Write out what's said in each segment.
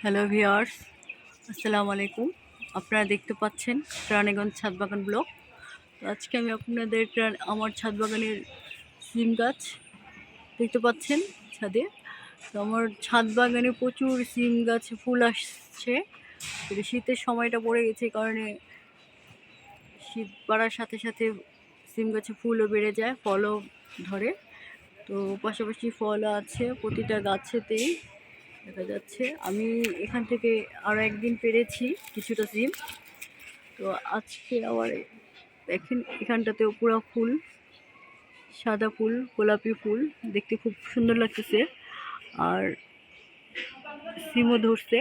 Hello viewers আসসালামু আলাইকুম আপনারা দেখতে পাচ্ছেন প্রাণীগঞ্জ ছাদ বাগান ব্লক তো আজকে আমি আপনাদের আমার ছাদ বাগানের সিম গাছ দেখতে পাচ্ছেন ছাদে তো আমার ছাদ বাগানে প্রচুর সিম গাছে ফুল আসছে শীতের সময়টা পড়ে গেছে কারণে শীত বাড়ার সাথে সাথে সিম গাছে ফুলও বেড়ে যায় ফলও ধরে তো পাশাপাশি ফল আছে প্রতিটা গাছেতেই দেখা যাচ্ছে। আমি এখান থেকে আরও একদিন পেরেছি কিছুটা সিম। তো আজকে আবার দেখেন, এখানটাতেও পুরো ফুল, সাদা ফুল, গোলাপি ফুল। দেখতে খুব সুন্দর লাগতেছে। আর সিমও ধরছে।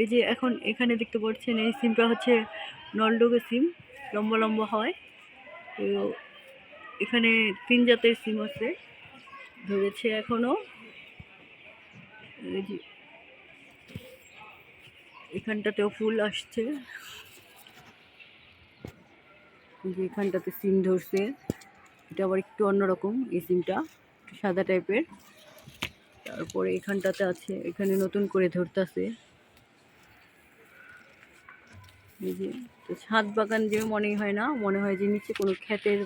এই যে এখন এখানে দেখতে পাচ্ছেন, এই সিমটা হচ্ছে নলডোগে সিম। লম্বা লম্বা হয়। তো এখানে তিন জাতের সিম আছে। ধরেছে এখনও এখানটাতেও ফুল আসছে। যে এখানটাতে সিম ধরছে। এটা আবার একটু অন্যরকম, এই সিমটা সাদা টাইপের। তারপরে এখানটাতে আছে, এখানে নতুন করে ধরতেছে। এই যে, তো ছাদ বাগান যে মনে হয় না, মনে হয় যে নিচে কোনো ক্ষেতের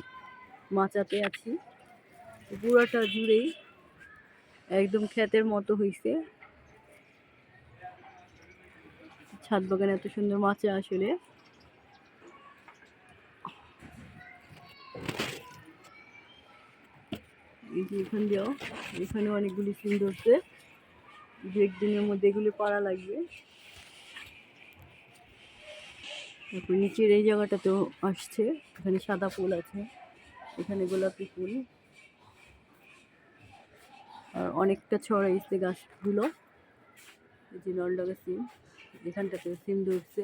মাচাতে আছি। পুরাটা জুড়েই একদম ক্ষেতের মতো হইছে। ছাদ বাগানে এত সুন্দর মাচা আসলে। এখান দিয়েও এখানে অনেকগুলি সিম ধরছে। দু একদিনের মধ্যে এগুলি পাড়া লাগবে। তারপর নিচের এই জায়গাটাতেও আসছে, এখানে সাদা ফুল আছে। এখানে গোলাপি ফুল। অনেকটা ছড়াইছে গাছগুলো। এই যে নলডাগা সিম, এখানটাতে সিম ধরছে।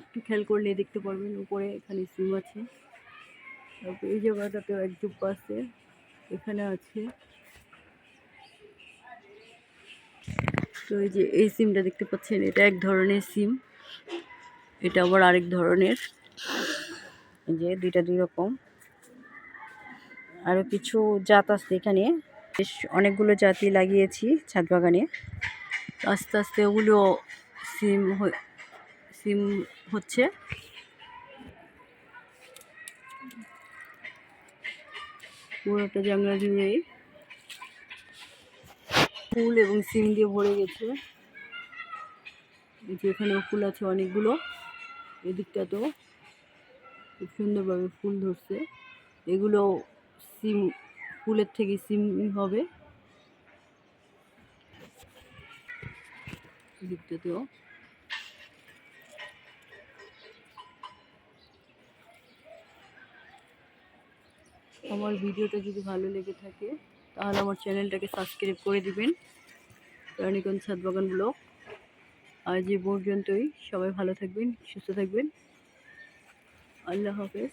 একটু খেয়াল করলে দেখতে পারবেন, উপরে এখানে সিম আছে। তারপর এই জায়গাটাতেও এক জুপ্পা আছে, এখানে আছে। তো এই যে এই সিমটা দেখতে পাচ্ছেন, এটা এক ধরনের সিম। এটা আবার আরেক ধরনের। এই যে দুইটা দুই রকম। আরও কিছু জাত আছে এখানে। বেশ অনেকগুলো জাতি লাগিয়েছি ছাদ বাগানে। আস্তে আস্তে ওগুলো সিম সিম হচ্ছে। পুরোটা জানলা জুড়েই ফুল এবং সিম দিয়ে ভরে গেছে। এখানেও ফুল আছে অনেকগুলো। এদিকটাতেও খুব সুন্দরভাবে ফুল ধরছে। এগুলো সিম ফুলের থেকে সিম হবে। আমার ভিডিওটা যদি ভালো লেগে থাকে, তাহলে আমার চ্যানেলটাকে সাবস্ক্রাইব করে দিবেন। রানীগঞ্জ ছাদ বাগান ব্লগ। আজ এ পর্যন্তই। সবাই ভালো থাকবেন, সুস্থ থাকবেন। আল্লাহ হাফেজ।